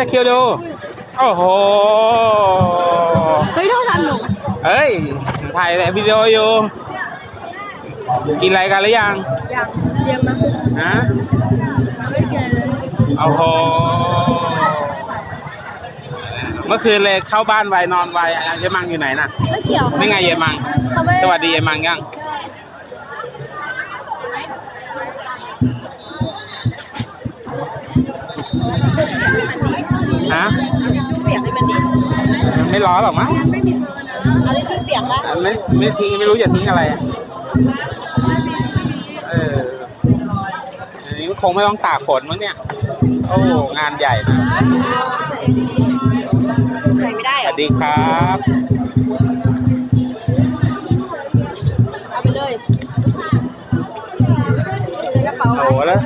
ตะคริวดู โอ้โห เฮ้ยโทษทำหนูเอ้ย ถ่ายวิดีโออยู่ กินอะไรกันหรือยัง อยากเรียนมาฮะไม่เกินเลยโอ้โห เมื่อคืนเลยเข้าบ้านไวนอนไวอะเยมังอยู่ไหนน่ะ ไม่เกี่ยว ไม่ไงเยมัง เขาไม่ สวัสดีเยมังยัง ฮะเอาทิชชู่เปียกให้มันดิไม่ร้อนหรอกมั้งเอาทิชชู่เปียกละไม่ไม่ทิ้งไม่รู้จะทิ้งอะไรอะเอออันนี้คงไม่ต้องตากฝนมั้งเนี่ย โอ้งานใหญ่นะใส่ไม่ได้สเหรวัอสดีครับเอาไปเลยในกระเป๋าโอ้โหแล้ว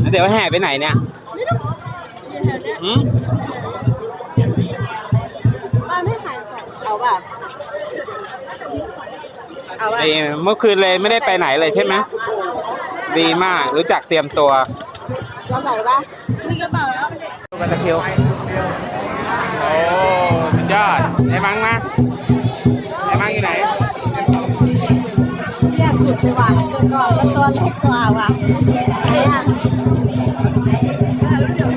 แล้วเดี๋ยวแห่ไปไหนเนี่ย หืมบ้านไม่ขายของเอาป่ะเอาป่ะไอ้เมื่อคืนเลยไม่ได้ไปไหนเลยใช่ไหมดีมากรู้จักเตรียมตัวเราใส่ป่ะมีกระเป๋าแล้วลูกกระเทียวโอ้สุดยอดไอ้มังมาไอ้มังอยู่ไหน ตัวเล็กกว่าว่ะไหนอะ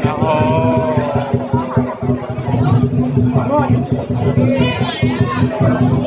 โอ้โห